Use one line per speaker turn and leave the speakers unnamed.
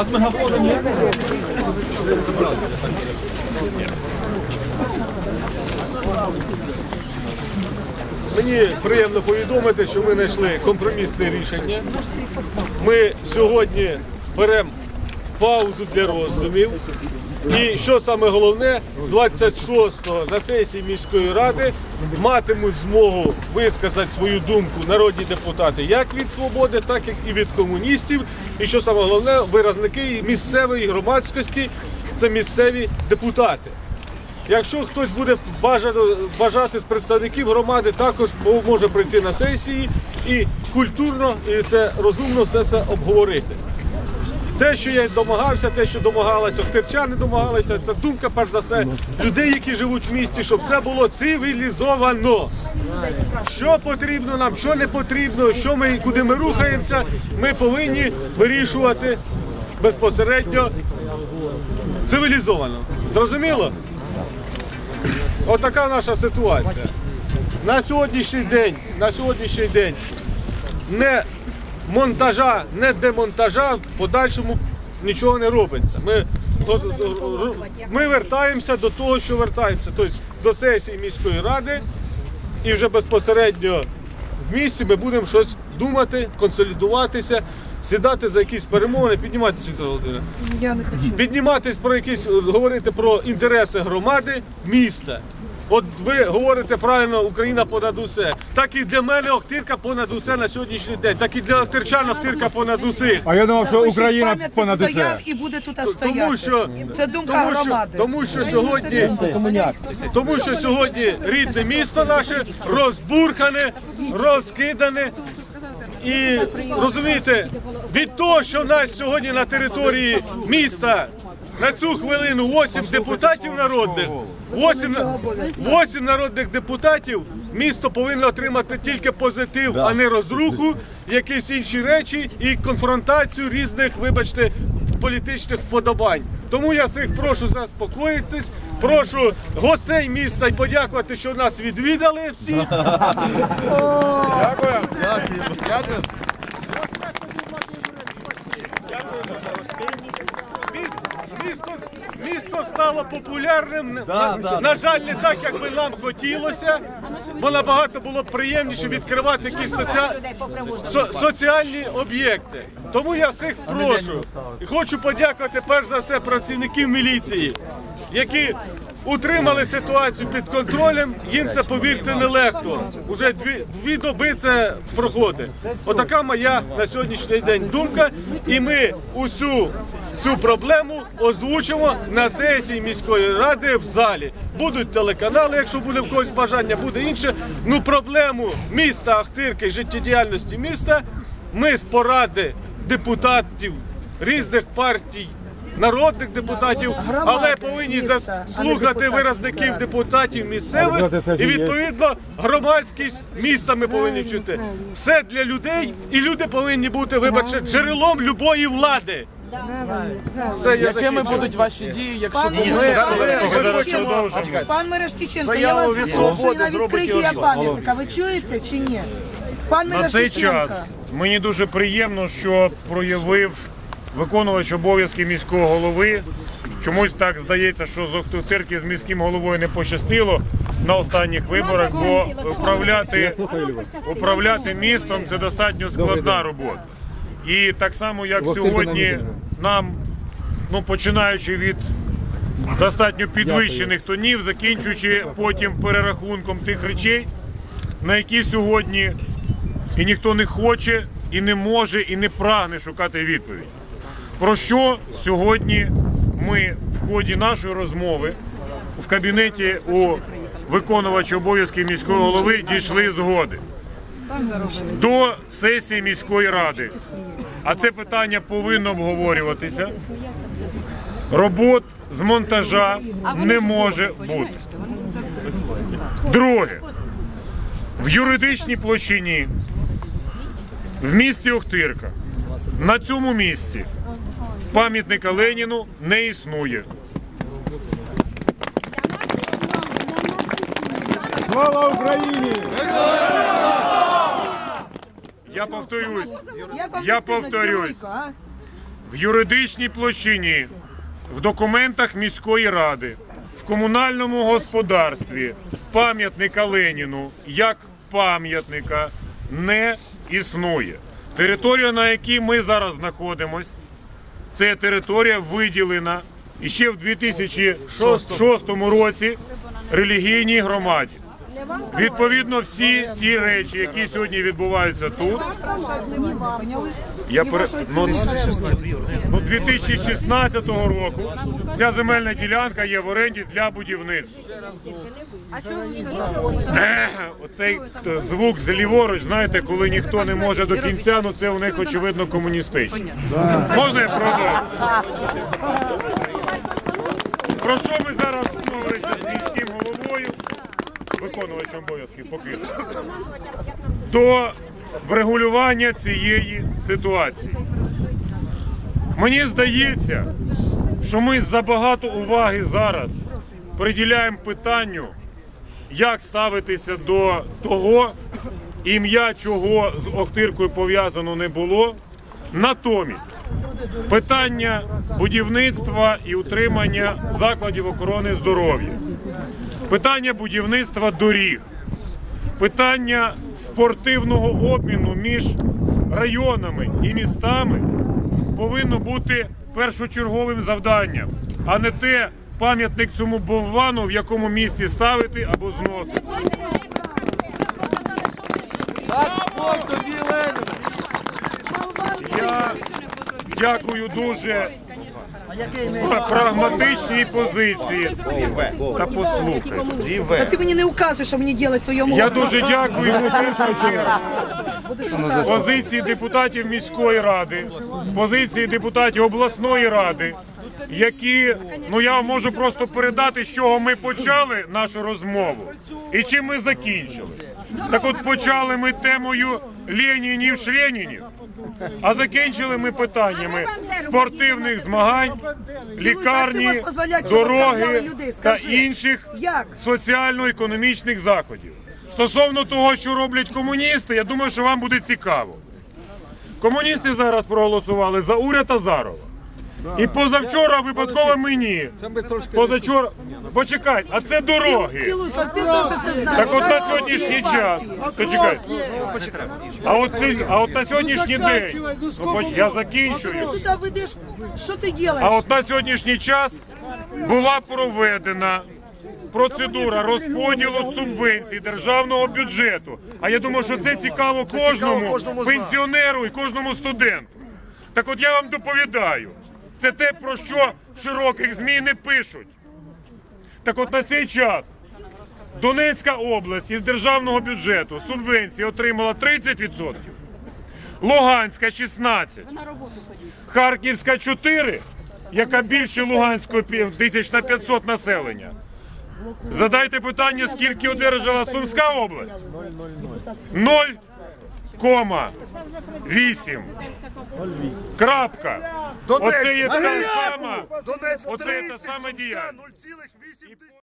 Вас мегафона ні?
Мені приємно повідомити, що ми знайшли компромісне рішення. Ми сьогодні беремо паузу для роздумів. І що саме головне, 26-го на сесії міської ради матимуть змогу висказати свою думку народні депутати як від свободи, так і від комуністів. І що саме головне, виразники місцевої громадськості це місцеві депутати. Якщо хтось буде бажати з представників громади, також може прийти на сесії і культурно і це розумно все це обговорити. Те, що я домагався, те, що домагалися, хтерчани домагалися, це думка, перш за все, людей, які живуть в місті, щоб це було цивілізовано. Що потрібно нам, що не потрібно, що ми, куди ми рухаємося, ми повинні вирішувати безпосередньо цивілізовано. Зрозуміло? Отака наша ситуація. На сьогоднішній день, на сьогоднішній день не монтажа, не демонтажа, в подальшому нічого не робиться. Ми, ми вертаємося до того, що вертаємося. Тобто до сесії міської ради і вже безпосередньо в місті ми будемо щось думати, консолідуватися, сідати за якісь перемовини, підніматися, Віктор Володимирович
Я не хочу.
підніматись про якісь, говорити про інтереси громади, міста. От ви говорите правильно, Україна понад усе. Так і для мене Охтирка понад усе на сьогоднішній день, так і для Охтирчан Охтирка понад усіх.
А я думав, що Україна понад усе.
і буде тут стояти.
Тому що,
Це думка
тому, що, тому що сьогодні, тому що сьогодні рідне місто наше розбуркане, розкидане. І розумієте, від того, що в нас сьогодні на території міста на цю хвилину 8 депутатів народних, 8, 8 народних депутатів, місто повинно отримати тільки позитив, а не розруху, якісь інші речі і конфронтацію різних, вибачте, політичних вподобань. Тому я всіх прошу заспокоїтись, прошу гостей міста і подякувати, що нас відвідали всі. Дякую. Місто, місто, стало популярним. на, на жаль, не так, як би нам хотілося, бо набагато було б приємніше відкривати якісь соціа... со- соціальні об'єкти. Тому я всіх прошу і хочу подякувати перш за все працівників міліції, які утримали ситуацію під контролем. Їм це повірте нелегко. Уже дві, дві доби це проходить. Отака моя на сьогоднішній день думка. І ми усю цю проблему озвучимо на сесії міської ради в залі. Будуть телеканали, якщо буде в когось бажання, буде інше. Ну проблему міста Ахтирки і життєдіяльності міста ми з поради депутатів різних партій. Народних депутатів, але повинні заслухати виразників депутатів місцевих і відповідно громадськість міста ми повинні вчити. Все для людей, і люди повинні бути, вибачте, джерелом любої влади. Все, я
Якими будуть ваші дії, якщо
Пан
буде
Мерещиченко, пан Мерещиченко, я вас запрошую на відкриття пам'ятника. Ви чуєте чи ні? Пан
На цей час мені дуже приємно, що проявив виконувач обов'язки міського голови. Чомусь так здається, що з Охтирки з міським головою не пощастило на останніх виборах, бо управляти, управляти містом це достатньо складна робота. І так само, як сьогодні нам, ну починаючи від достатньо підвищених тонів, закінчуючи потім перерахунком тих речей, на які сьогодні і ніхто не хоче, і не може, і не прагне шукати відповідь. Про що сьогодні ми в ході нашої розмови в кабінеті у виконувача обов'язків міського голови дійшли згоди до сесії міської ради. А це питання повинно обговорюватися. Робот з монтажа не може бути. Друге, в юридичній площині в місті Охтирка на цьому місці пам'ятника Леніну не існує.
Слава Україні!
Я повторюсь, Я повторюсь. в юридичній площині, в документах міської ради, в комунальному господарстві пам'ятника Леніну як пам'ятника не існує. Територія, на якій ми зараз знаходимося, це територія виділена іще в 2006 році релігійній громаді. Відповідно, всі ті речі, які сьогодні відбуваються тут, я пере... ну, ну, 2016 року ця земельна ділянка є в оренді для будівництва. Ех, Оцей е, звук з ліворуч, знаєте, коли ніхто не може до кінця, ну це у них очевидно комуністичні. Можна я продовжу? Про що ми зараз головою, виконувачем обов'язків поки що, до врегулювання цієї ситуації. Мені здається, що ми забагато уваги зараз приділяємо питанню, як ставитися до того, ім'я чого з Охтиркою пов'язано не було. Натомість питання будівництва і утримання закладів охорони здоров'я, питання будівництва доріг, питання спортивного обміну між районами і містами повинно бути першочерговим завданням, а не те пам'ятник цьому боввану в якому місті ставити або зносити. Я дякую дуже пра- прагматичній позиції. Та послухай.
Та ти мені не указуєш, що мені робити в своєму
Я дуже дякую першу чергу позиції депутатів міської ради, позиції депутатів обласної ради, які ну я вам можу просто передати, з чого ми почали нашу розмову і чим ми закінчили. Так от почали ми темою Ленінів Шренінів, а закінчили ми питаннями спортивних змагань, лікарні, дороги та інших соціально-економічних заходів. Стосовно того, що роблять комуністи, я думаю, що вам буде цікаво. Комуністи зараз проголосували за уряд Азарова. І позавчора випадково мені. Позавчора. Почекай, а це дороги. Так от на сьогоднішній час. Почекай. А от, це- а от на сьогоднішній день. Ну, поч- я закінчую.
туди ведеш, що ти робиш?
А от на сьогоднішній час була проведена процедура розподілу субвенцій державного бюджету. А я думаю, що це цікаво кожному пенсіонеру і кожному студенту. Так от я вам доповідаю, це те, про що в широких ЗМІ не пишуть. Так от на цей час Донецька область із державного бюджету субвенції отримала 30%, Луганська 16%, Харківська 4, яка більше Луганської тисяч на 500 населення. Задайте питання, скільки одержала Сумська область? 0,8. Крапка. Оце є та сама.
Донецьк
Оце
30,
сама
Сумська
діяльність.
0,8.